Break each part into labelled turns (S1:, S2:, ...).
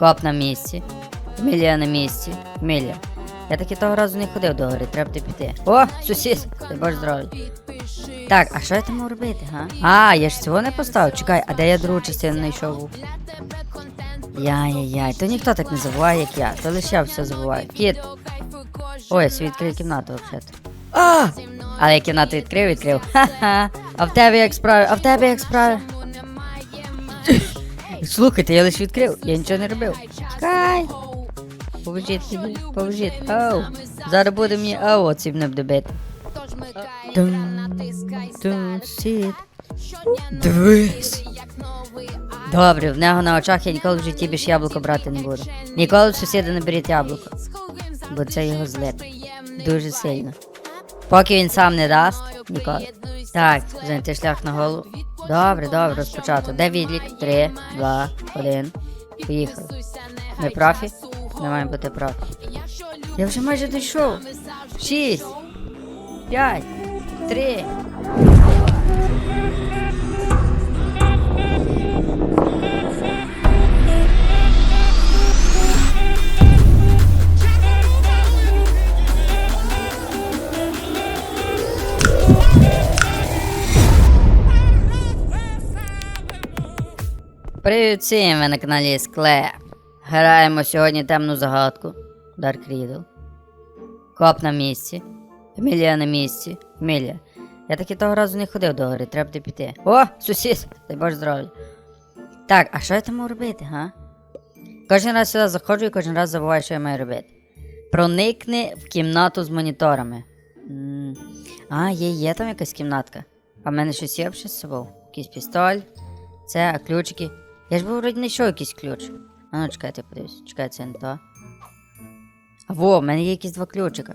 S1: Коп на місці. Емілія на місці. Емілія. Я таки того разу не ходив до гори, треба ти піти. О, сусід! Ти боже здоров'я. Так, а що я там можу робити, га? А, я ж цього не поставив. Чекай, а де я другу частину знайшов? був? Яй-яй-яй, то ніхто так не забуває, як я. То лише я все забуваю. Кіт. Ой, я собі відкрив кімнату взагалі. А! Але я кімнату відкрив, відкрив. Ха-ха. А в тебе як справи? А в тебе як справи? Слухайте, я лише відкрив, я нічого не робив. Чекай. Поможіть мені, поможіть. Ау. Зараз буде мені ау, оці мене буде бити. Дун, дун, сід. Дивись. Добре, в нього на очах я ніколи в житті більше яблуко брати не буду. Ніколи в сусіда не беріть яблуко. Бо це його злит. Дуже сильно. Поки він сам не дасть, ніколи. Так, знайти шлях на голову. Добре, добре, розпочато. Де відлік? Три, два, один. Поїхали. Ми профі? Не маємо бути профі. Я вже майже дійшов. Шість. П'ять. Три. Привіт всім, ви на каналі Склеп. Граємо сьогодні темну загадку. Dark Riddle. Коп на місці. Емілія на місці. Емілія. Я таки того разу не ходив до гори, треба ти піти. О, сусід! Дай Боже здоров'я. Так, а що я там можу робити, га? Кожен раз сюди заходжу і кожен раз забуваю, що я маю робити. Проникни в кімнату з моніторами. М, А, є, є там якась кімнатка. А в мене щось є взагалі з собою? Якийсь пістоль. Це, а ключики. Я ж був вроді знайшов якийсь ключ. А ну чекайте, подивись. Чекай, це не то. А во, в мене є якісь два ключика.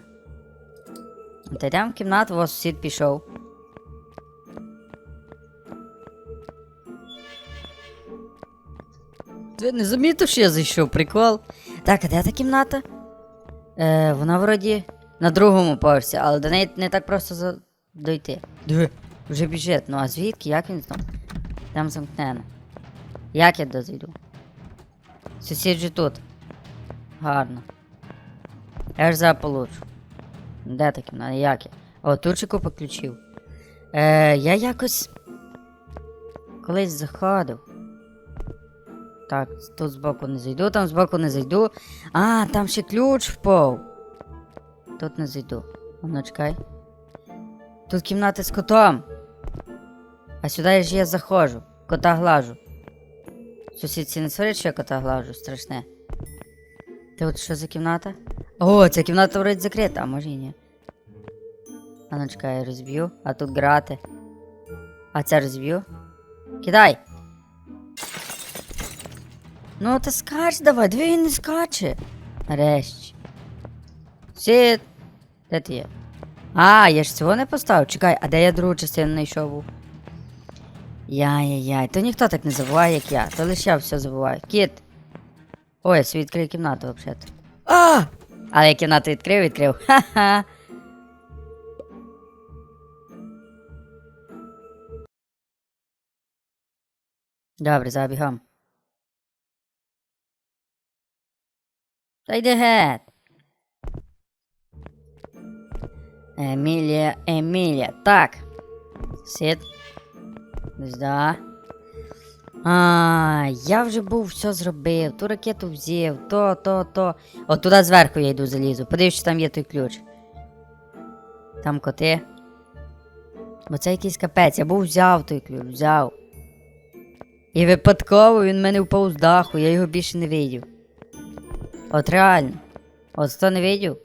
S1: Та йдемо в кімнату, во сусід пішов. Ти не замітив, що я зайшов, прикол. Так, а де та кімната? Е, вона вроді на другому поверсі, але до неї не так просто за... дойти. Диви, вже біжить. Ну а звідки? Як він там? Там замкнено. Як я дозайду? Сусід же тут. Гарно. Я ж зараз получу. Де та кімната? Як я? О, тут же купа ключів. Е, я якось. Колись заходив. Так, тут збоку не зайду, там збоку не зайду. А, там ще ключ впав. Тут не зайду. А ну чекай. Тут кімната з котом. А сюди ж я заходжу. Кота глажу. Сусідці не сварять, що я кота глажу, страшне. Ти от що за кімната? О, ця кімната вроді закрита, а може і ні. А ну я розб'ю, а тут грати. А це розб'ю. Кидай! Ну та скач давай, диви він не скаче. Нарешті. Сід. Де ти є? А, я ж цього не поставив. Чекай, а де я другу частину знайшов був? Яй-яй-яй, то ніхто так не забуває, як я. То лише я все забуваю. Кіт. Ой, я відкрив кімнату взагалі. А! Але я кімнату відкрив, відкрив. Ха-ха. Добре, забігам. Та йди геть. Емілія, Емілія. Так. Сід. Да. А, я вже був все зробив, ту ракету взяв, то, то, то. От туди зверху я йду залізу. Подивись, там є той ключ. Там коти. Бо це якийсь капець, я був взяв той ключ, взяв. І випадково він мене впав з даху, я його більше не видів. От реально. От хто не видів?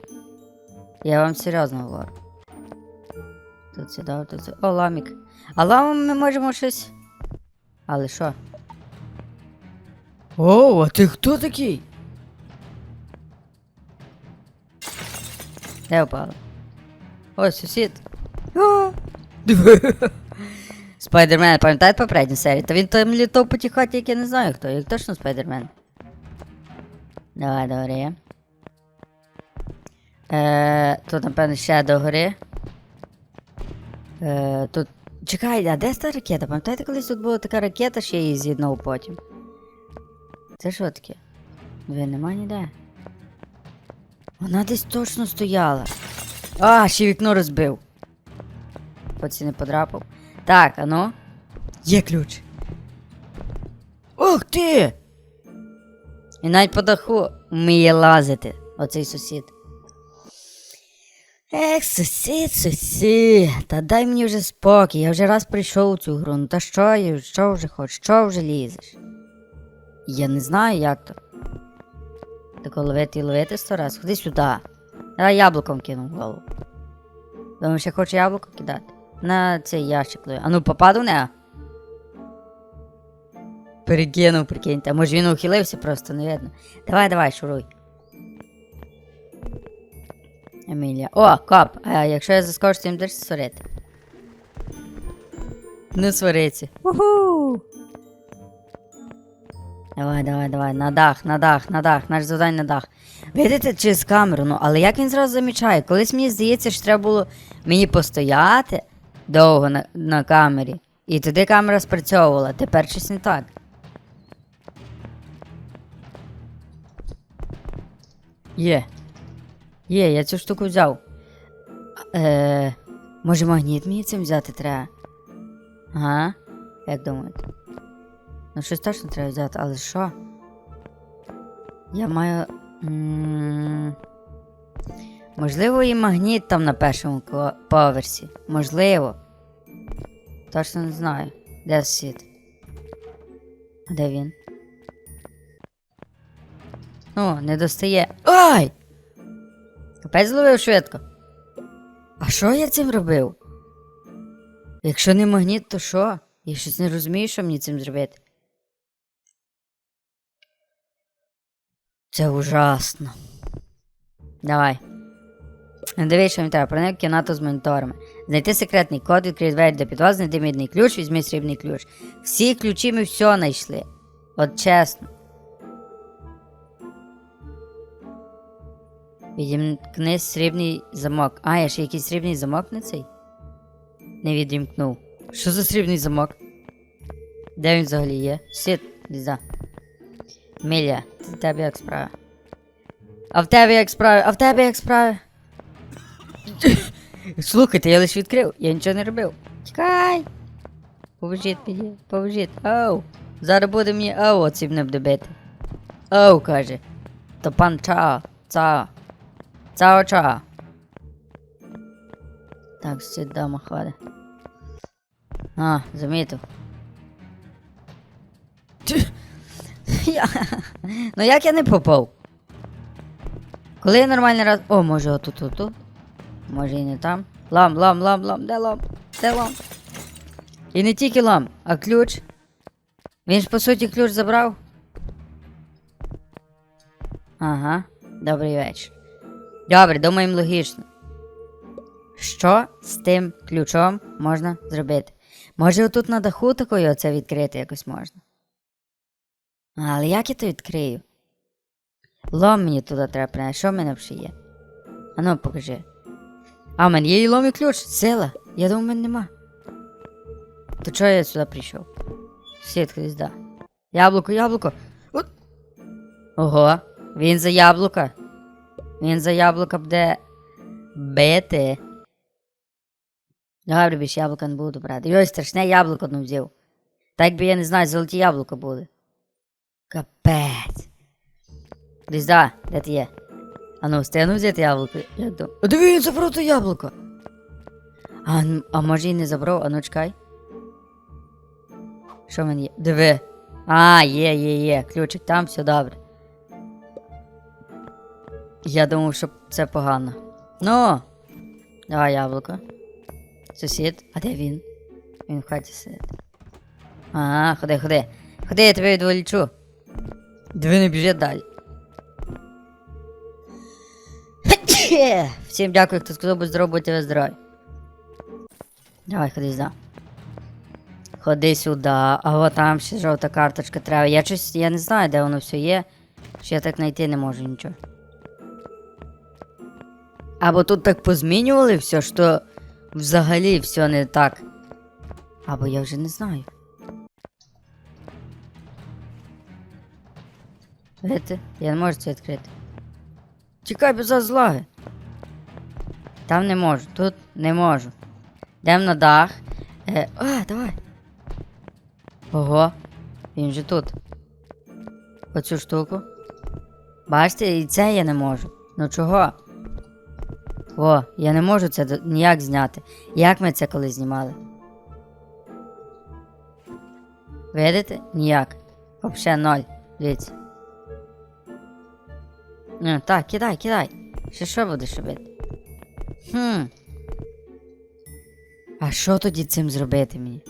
S1: Я вам серйозно говорю. Тут сюди, тут сюди. О, ламік. А ламом ми можемо щось. Але що? О, а ти хто такий? Де впало? Ой, сусід. Спайдермен, пам'ятаєте попередню серію? Та він там літав по тій хаті, як я не знаю хто. Як точно спайдермен. Давай, добре. Е, тут, напевно, ще до гори. Е, тут. Чекай, а де та ракета? Пам'ятаєте, колись тут була така ракета, ще її з'єднав потім. Це що таке? Ви нема ніде. Вона десь точно стояла. А, ще вікно розбив. Хоч і не подрапав. Так, а ну. Є ключ. Ух ти! І навіть по даху вміє лазити оцей сусід. Ех, сусід, сусід, та дай мені вже спокій, я вже раз прийшов у цю гру. Ну та що, я- що вже хоч, що вже лізеш? Я не знаю, як то. Тако ловити і ловити сто раз. Ходи сюди. Я яблуком кинув голову. Думаєш, я хочу яблуко кидати? На цей ящик лови. А ну попаду не? Перекинув, прикиньте. А може він ухилився просто, не видно. Давай, давай, шуруй. Емілія. О, коп! А якщо я заскочу, ти їм будеш сварити. Не свариться. Уху! Давай, давай, давай, на дах, на дах, на дах, наш завдань на дах. Видите, через камеру, ну, але як він зразу замічає? Колись мені здається, що треба було мені постояти довго на, на камері. І тоді камера спрацьовувала, тепер щось не так. Є. Є, я цю штуку взяв. Е, може магніт мені цим взяти треба? Ага. Як думаєте? Ну, щось точно треба взяти, але що? Я маю. Можливо, і магніт там на першому поверсі. Можливо. Точно не знаю. Де? А де він? О, не достає. Ай! Капець зловив швидко. А що я цим робив? Якщо не магніт, то що? Я щось не розумію, що мені цим зробити. Це ужасно. Давай. Дивись, що мені треба. Проник кімнату з моніторами. Знайти секретний код, відкрити двері до підвал, знайди мідний ключ, візьми срібний ключ. Всі ключі ми все знайшли. От чесно. Відімкни срібний замок. А, я ще якийсь срібний замок на цей? Не відімкнув. Що за срібний замок? Де він взагалі є? Сіт, ліза. Міля, в тебе як справа? А в тебе як справа? А в тебе як справа? Слухайте, я лише відкрив, я нічого не робив. Чекай. Поможіть мені, поможіть. Оу. Зараз буде мені оу оцім не добити. Оу, каже. То пан Чао. Цао. Цао Чао. Так, сидь дома. А, замітив. Я... Ну як я не попав? Коли я нормальний раз. О, може отут отут. Може і не там. Лам, лам, лам, лам, де лам? Де лам? І не тільки лам, а ключ. Він ж по суті ключ забрав. Ага, добрий вечір. Добре, думаємо логічно. Що з тим ключом можна зробити? Може, отут на даху такою оце відкрити якось можна? Але як я то відкрию? Лом мені туди треба принести. Що в мене вже є? Ану, покажи. А, в мене є і лом і ключ. Сила. Я думаю, в мене нема. То чого я сюди прийшов? Сіть кудись, да. Яблуко, яблуко. От. Ого, він за яблука. Він за яблука буде бити. Добре, більше яблука не буду брати. Йой, страшне яблуко одну взяв. Так би я не знаю, золоті яблука були. Капець. Різда, де ти є? А ну, встигну взяти яблуко. Як до... А диви, він забрав то яблуко. А, а може і не забрав, а ну чекай. Що в мене є? Диви. А, є, є, є. Ключик там, все добре. Я думав, що це погано. Ну. Давай яблуко. Сусід, а де він? Він в хаті сидить. Ага, ходи, ходи. Ходи, я тебе відволічу. Диви не біжи далі. Всім дякую, хто сказав, будь здоров, будьте ви здорові. Давай, ходи сюди. Ходи сюди, а от там ще жовта карточка треба. Я щось, я не знаю, де воно все є. Що я так знайти не можу нічого. Або тут так позмінювали все, що взагалі все не так. Або я вже не знаю. Видите? Я не можу це відкрити. Чекай, без злаги. Там не можу, тут не можу. Йдемо на дах. Е, а, давай. Ого, він же тут. Оцю штуку. Бачите, і це я не можу. Ну чого? О, я не можу це ніяк зняти. Як ми це колись знімали? Видите? Ніяк. Вообще ноль. Дивіться. Ну, так, кидай, кидай. Ще що будеш робити? Хм. А що тоді цим зробити мені?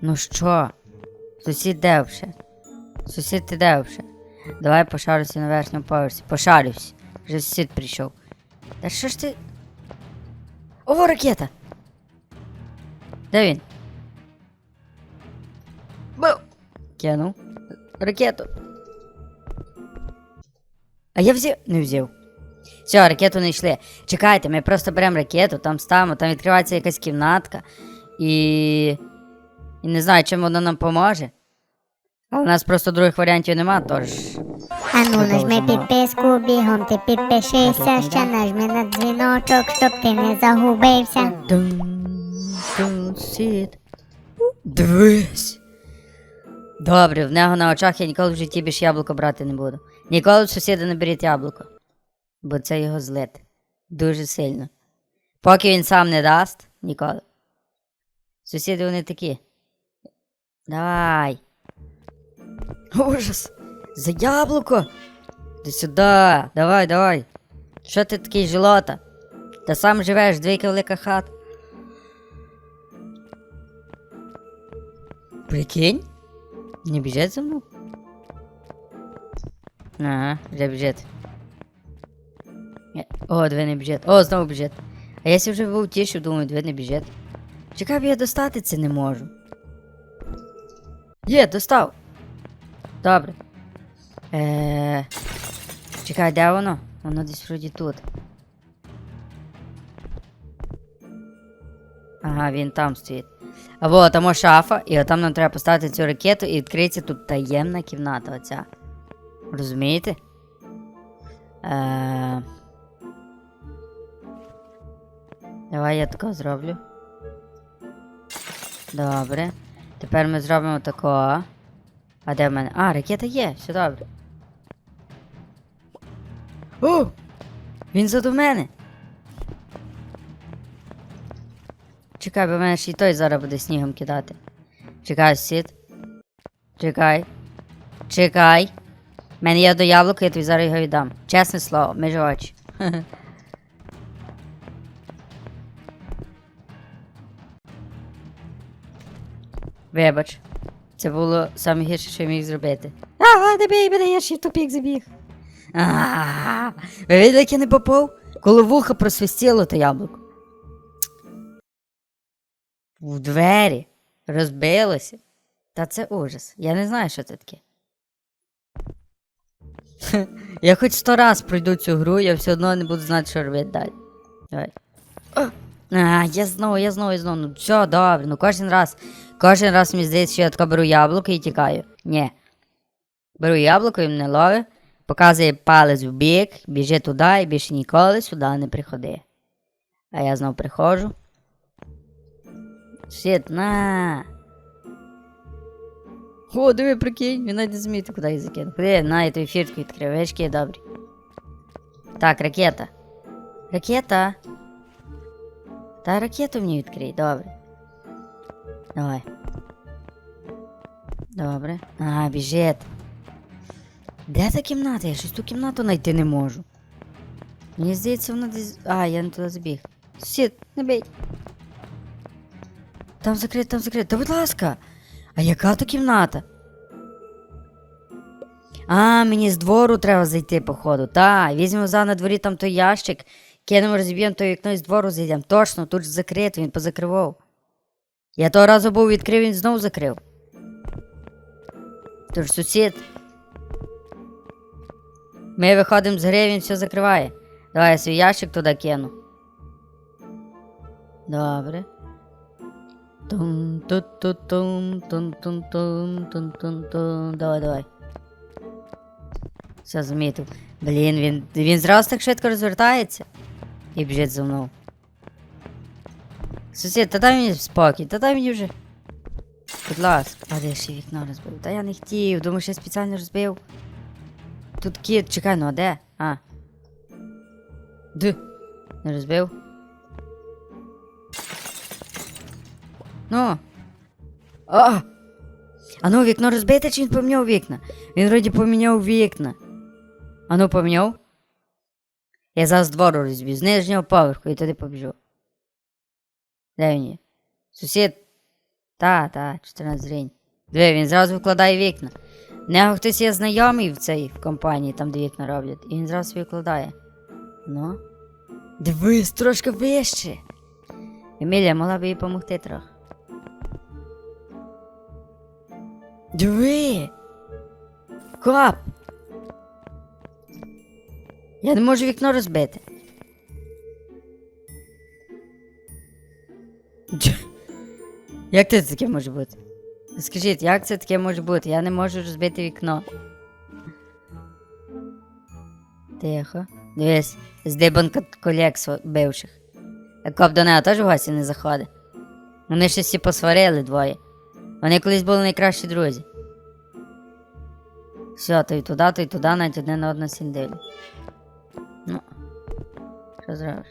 S1: Ну що? Сусід де вже? Сусід ти де вже? Давай пошарюся на верхньому поверсі. Пошарюсь. Вже сусід прийшов. Та що ж ти. О, ракета! Де він? Бу! Кинув. Ракету. А я взяв. Не взяв. Все, ракету не йшли. Чекайте, ми просто беремо ракету, там ставимо, там відкривається якась кімнатка. І. І не знаю, чим вона нам поможе. Але у нас просто других варіантів нема, тож.
S2: Ану,
S1: Продовжимо.
S2: нажми підписку, бігом ти підпишися, ще нажми на дзвіночок, щоб ти не загубився.
S1: Сід. Дивись. Добре, в нього на очах я ніколи в житті більше яблуко брати не буду. Ніколи в сусіда не беріть яблуко. Бо це його злити. Дуже сильно. Поки він сам не дасть, ніколи. Сусіди вони такі. Давай. Ужас. За яблуко. Ти сюди. Давай, давай. Що ти такий жилота? Та сам живеш, двійка велика хата. Прикинь? Не біжить за мною? Ага, вже біжить. О, дві не біжить. О, знову біжить. А я сі вже був тішив, думаю, дві не біжить. Чекай, я достати це не можу. Є, достав. Добре. Е... Чекай, де воно? Воно десь вроді тут. Ага, він там стоїть. А вот там шафа, і там нам треба поставити цю ракету і відкриється тут таємна кімната оця. Розумієте? Е... Давай я тако зроблю. Добре. Тепер ми зробимо тако. А де в мене? А, ракета є, все добре. О! Він заду мене. Чекай, бо мене ще й той зараз буде снігом кидати. Чекай, сід. Чекай. Чекай. У мене є до яблука, я тобі зараз його віддам. Чесне слово, між очі. Вибач. Це було саме гірше, що я міг зробити. А, бій мене, я ще в тупік забіг. А, Ви видели, як я не попав? Коло вуха просвистіло то яблуко. В двері розбилося. Та це ужас. Я не знаю, що це таке. я хоч сто раз пройду цю гру, я все одно не буду знати, що робити далі. Давай. А, я знову, я знову, я знову. Ну все, добре, ну кожен раз. Кожен раз мені здається, що я тако беру яблуко і тікаю. Ні. Беру яблуко і мене ловить, показує палець в бік, біжи туди і більше ніколи сюди не приходи. А я знов приходжу. Щит, на. О, диви, прикинь, він навіть не зміти, куди їх закинув. Куди, на, я тобі фіртку відкрив, вишки добрі. Так, ракета. Ракета. Та ракету мені відкрий, добре. Давай. Добре. А, біжить. Де та кімната? Я щось ту кімнату знайти не можу. Мені здається, вона десь. А, я не туди збіг. Сусід, не бий. Там закрито, там закрито. Та будь ласка. А яка то кімната? А, мені з двору треба зайти, походу. Та, візьмемо за на дворі там той ящик, кинемо, розіб'ємо то вікно і з двору зайдемо. Точно, тут ж закрито, він позакривав. Я того разу був відкрив, він знову закрив. Тож сусід. Ми виходимо з гри, він все закриває. Давай я свій ящик туди кину. Добре. Тум ту ту тум тум тум тум тум тум тум Давай, давай. Все змітив. Блін, він він зразу так швидко розвертається і біжить за мною. Сусід, та дай мені спокій, та дай мені вже. Будь ласка, а де ще вікно розбив? Та я не хотів, думаю, що я спеціально розбив. Тут кіт, чекай, ну а де? А. Де? Не розбив? Ну. А! А ну, вікно розбите, чи він поміняв вікна? Він вроді поміняв вікна. А ну поміняв? Я зараз двору розб'ю, з нижнього поверху і туди побіжу. Де він? Сусід? Та, та, 14 гривень. Диви, він зразу викладає вікна. Нього хтось є знайомий в цій компанії, там де вікна роблять, і він зразу викладає. Ну. Дивись, трошки вище. Емілія могла б їй допомогти трохи. Диви! Кап! Я не можу вікно розбити. Як це таке може бути? Скажіть, як це таке може бути? Я не можу розбити вікно. Тихо. Дивись, здибанка колег бивших. Коп до неї теж в гості не заходить. Вони ще всі посварили двоє. Вони колись були найкращі друзі. Все, то й туди, то й туди, навіть одне на одне сіндилі. Ну, що зробиш?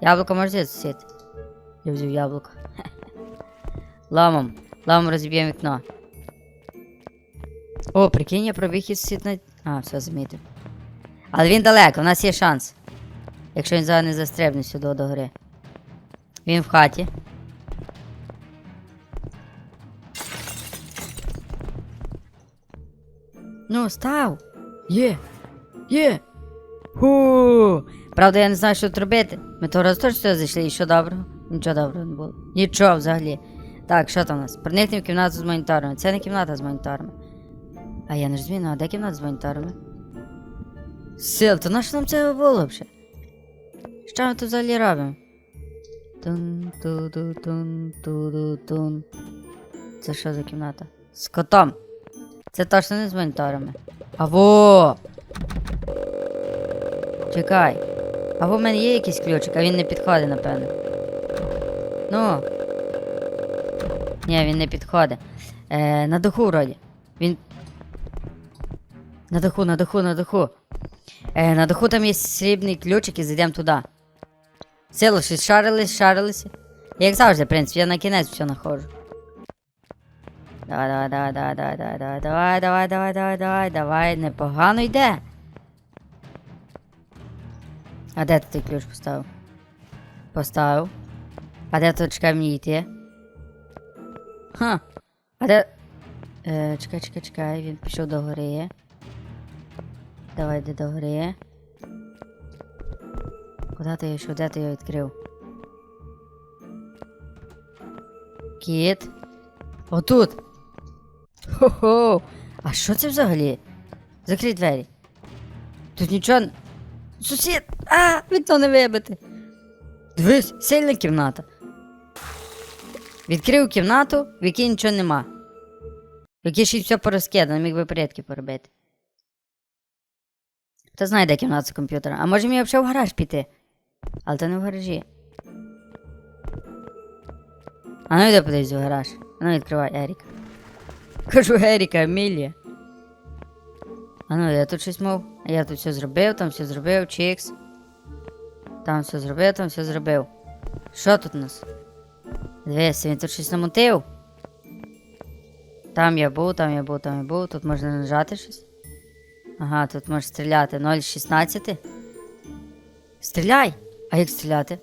S1: Яблуко можеш сусід? Я взяв яблуко. Ламом. Ламом розіб'ємо вікно. О, прикинь, я пробіг і на... А, все, замітив. Але він далеко, у нас є шанс. Якщо він зараз не застрибне сюди до гори. Він в хаті. Ну, став. Є. Є. Ху. Правда, я не знаю, що тут робити. Ми того разу теж зайшли, і що доброго? Нічого доброго не було. Нічого взагалі. Так, що там у нас? Проникнемо в кімнату з моніторами. Це не кімната з моніторами. А я не розумію, ну, а де кімната з моніторами? Сил, то на що нам це було взагалі? Що ми тут взагалі робимо? Тун ту ду тун ту тун Це що за кімната? З котом. Це точно не з моніторами. Аво! Чекай. Або в мене є якийсь ключик, а він не підходить, напевно. Ну. Ні, він не підходить. Е, на духу вроді. Він. На даху, на даху, на даху. Е, на даху там є срібний ключик і зайдемо туди. Сило, щось шарились, шарилися. Як завжди, в принципі, я на кінець все знаходжу. Давай, давай, давай, давай, давай, давай, давай, давай, давай, давай, давай, давай, давай, непогано йде. А де ти ключ поставив? Поставив. А де тут чекай мені йти? Ха. А де. Е, чекай, чекай, чекай, він пішов до гори. Давай йди до гори. Куди ти йшов? Де ти його відкрив? Кіт. Отут. Хо-хо. А що це взагалі? Закрий двері. Тут нічого. Сусід! А, вікно не вибити. Дивись, сильна кімната. Відкрив кімнату, в якій нічого нема. В якій ще все порозкидано, міг би порядки поробити. Хто знає, де з комп'ютера. А може мені взагалі в гараж піти? Але то не в гаражі. А ну йди подивись в гараж. А ну відкривай Ерік. Кажу Еріка, Емілія. А ну, я тут щось мов. Я тут все зробив, там все зробив, чікс. Там все зробив, там все зробив. Що тут у нас? Дивися, він тут щось намутив. Там я був, там я був, там я був. Тут можна нажати щось. Ага, тут можеш стріляти 0,16. Стріляй! А як стріляти?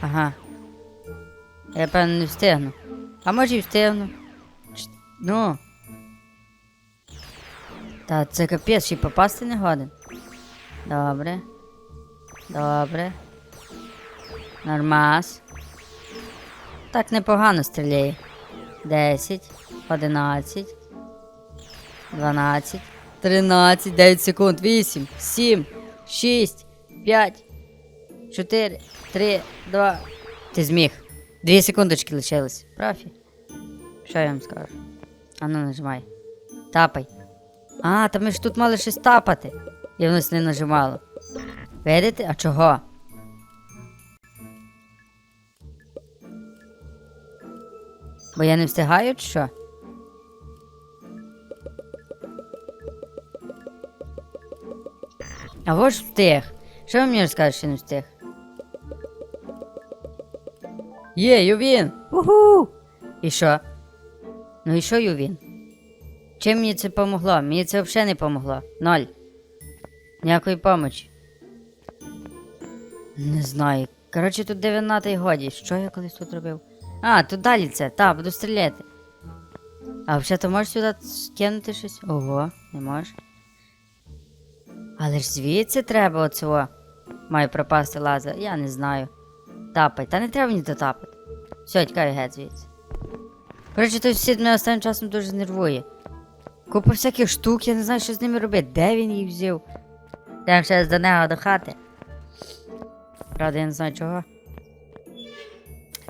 S1: Ага. Я певно не встигну. А може і встигну. Ч- Ну. Та це капець, ще й попасти не годен. Добре. Добре. Нормас. Так непогано стріляє. 10, 11, 12, 13, 9 секунд, 8, 7, 6, 5, 4, 3, 2. Ти зміг. Дві секундочки лишилось. Профі. Що я вам скажу? А ну нажимай. Тапай. А, та ми ж тут мали щось тапати. І воно не нажимало. Видите? А чого? Бо я не встигаю, чи що? А вот ж встиг. Що ви мені розкажете, що не встиг? Є, Ювін! Уху! І що? Ну і що, Ювін? Чим мені це помогло? Мені це взагалі не помогло. Ноль. Ніякої помочі. Не знаю. Коротше, тут 19 годі. Що я колись тут робив? А, тут далі це, та, буду стріляти. А взагалі ти можеш сюди скинути щось? Ого, не можеш. Але ж звідси треба оцього. Має пропасти лазер, я не знаю. Тапай, та не треба мені тапати. Все, тікай геть звідси. Коротше, той сусід мене останнім часом дуже нервує. Купа всяких штук, я не знаю, що з ними робити. Де він їх взяв? Йдемо ще до нього до хати. Правда, я не знаю чого.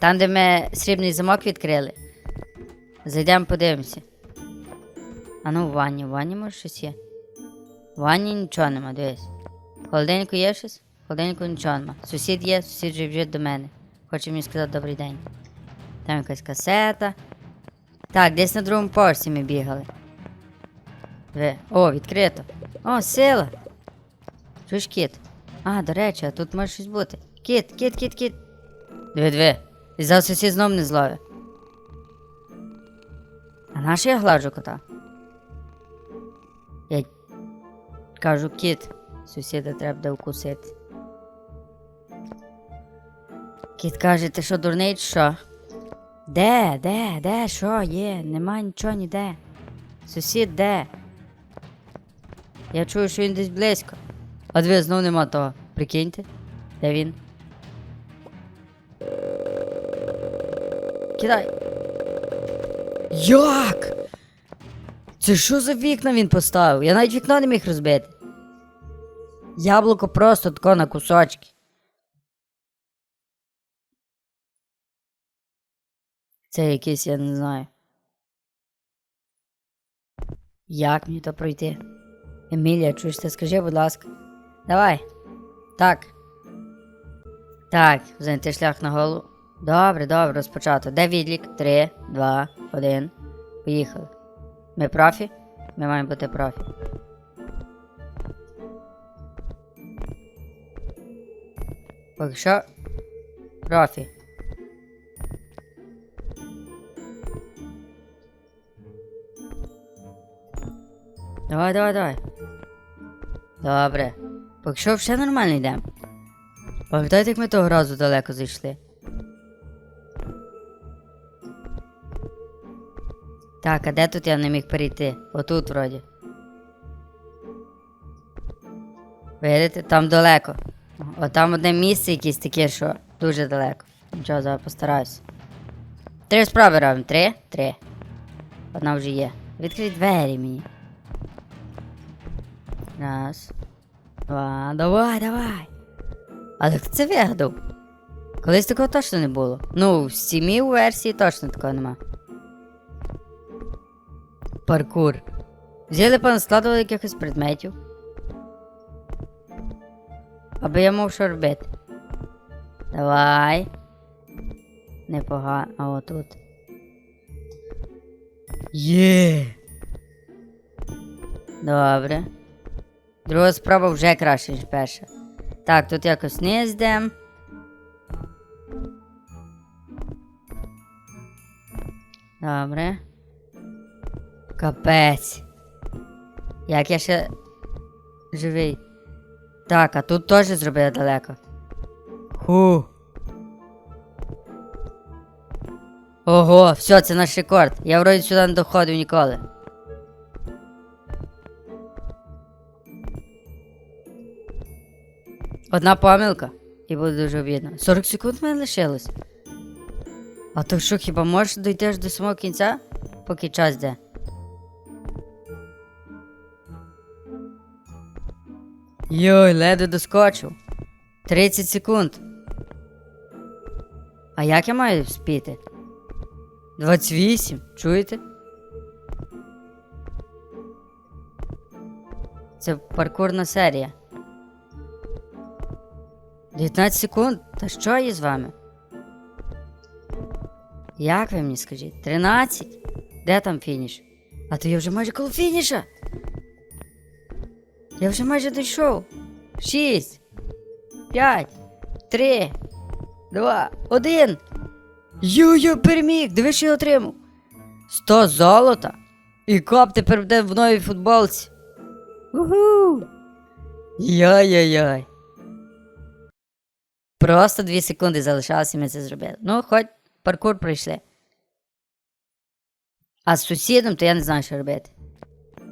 S1: Там, де ми срібний замок відкрили. Зайдемо подивимося. А ну в ванні, в ванні може щось є? В ванні нічого нема, дивись. В є щось? В холодильнику нічого нема. Сусід є, сусід же вже до мене. Хоче мені сказати добрий день. Там якась касета. Так, десь на другому поверсі ми бігали. Ви. О, відкрито. О, сила. Чуєш кіт? А, до речі, а тут може щось бути. Кіт, кіт, кіт, кіт. Диви, диви. І зараз сусід знов не зловить. А на що я гладжу кота? Я кажу кіт. Сусіда треба буде вкусити. Кіт каже, ти що дурний чи що? Де, де, де, що є? Нема нічого ніде. Сусід де? Я чую, що він десь близько. А диви, знов нема того. Прикиньте. Де він? Кидай. Як? Це що за вікна він поставив? Я навіть вікно не міг розбити. Яблуко просто тако на кусочки. Це якийсь, я не знаю. Як мені то пройти? Емілія, чуєш ти, скажи, будь ласка. Давай. Так. Так, знайти шлях на голову. Добре, добре, розпочато. Де відлік? Три, два, один. Поїхали. Ми профі? Ми маємо бути профі. Поки що. Профі. Давай, давай, давай. Добре. Поки що все нормально йдемо. Пам'ятаєте, як ми того разу далеко зайшли? Так, а де тут я не міг перейти? Отут вроді. Видите, там далеко. О, там одне місце якесь таке, що дуже далеко. Нічого, зараз постараюся. Три справи робимо. Три? Три. Одна вже є. Відкрий двері мені. Раз. Два. Давай, давай. Але хто це вигадав? Колись такого точно не було. Ну, в стімі у версії точно такого нема. Паркур. Взяли понаскладували якихось предметів. Аби я мав що робити. Давай. Непогано. А отут. Є. Добре. Друга справа вже краще, ніж перша. Так, тут якось не йдем. Добре. Капець. Як я ще живий. Так, а тут теж зробили далеко. Ху. Ого, все, це наш рекорд. Я вроді сюди не доходив ніколи. Одна помилка. І буде дуже обідно. 40 секунд в мене лишилось. А то що, хіба можеш дойти до самого кінця? Поки час йде. Йой, ледве доскочив. 30 секунд. А як я маю спіти? 28, чуєте? Це паркурна серія. 19 секунд? Та що є з вами? Як ви мені скажіть? 13? Де там фініш? А то я вже майже коло фініша. Я вже майже дійшов. 6, 5, 3, 2, 1. Ю-ю, переміг! Диви, що я отримав. 100 золота. І коп тепер буде в новій футболці. Уху! Яй-яй-яй. Просто 2 секунди залишалося, ми це зробили. Ну, хоч паркур пройшли. А з сусідом, то я не знаю, що робити.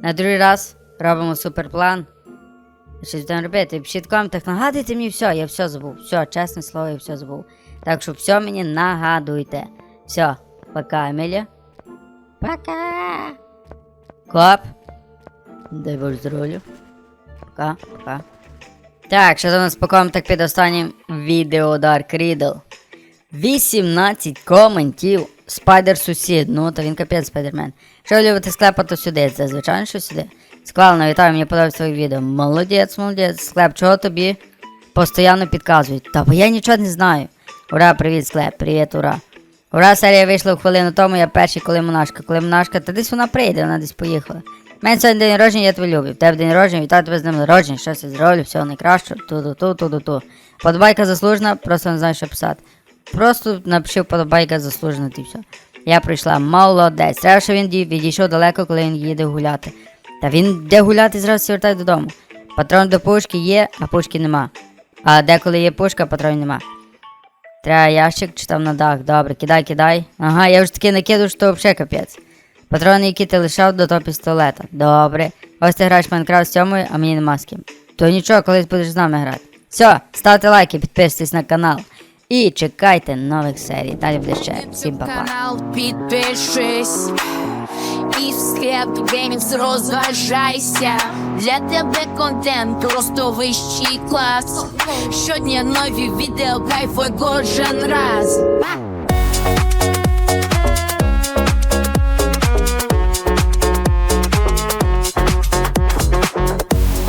S1: На другий раз робимо суперплан. Щось будемо робити. Пишіть в нагадуйте мені все, я все забув. Все, чесне слово, я все забув. Так що все мені нагадуйте. Все, пока, Емілія. Пока. Коп. Дай Боже здоров'я. Пока, пока. Так, що за нас по коментах під останнім відео Dark Riddle. 18 коментів. Спайдер сусід. Ну, то він капець спайдермен. Що любите склепа, то сюди. Це звичайно, що сюди. Склав, вітаю, мені подобається твоє відео. Молодець, молодець. Склеп, чого тобі постійно підказують? Та бо я нічого не знаю. Ура, привіт, склеп, привіт, ура. Ура, серія вийшла в хвилину тому, я перший, коли монашка. Коли монашка, та десь вона прийде, вона десь поїхала. У мене сьогодні день народження, я тебе люблю. В тебе день народження, вітаю тебе з ним народження, щось зроблю, всього найкращого, ту-ту-ту, ту-ту-ту. Подобайка заслужена, просто не знаю, що писати. Просто напиши подобайка заслужена, і все. Я прийшла, молодець. Треба, що він відійшов далеко, коли він їде гуляти. Та він йде гуляти зразу вертає додому. Патрон до пушки є, а пушки нема. А деколи є пушка, патронів нема. Треба ящик чи там на дах. Добре, кидай, кидай. Ага, я вже таки накидав, що взагалі капець. Патрони, які ти лишав до того пістолета. Добре. Ось ти граєш Майнкрафт з сьомою, а мені нема з ким. То нічого, колись будеш з нами грати. Все, ставте лайки, підписуйтесь на канал. І чекайте нових серій. Далі буде ще. Всім па-па.
S3: підпишись і в склеп геймінг розважайся. Для тебе контент просто вищий клас. Щодня нові відео, кайфуй кожен раз.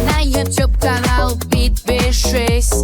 S3: На YouTube канал підпишись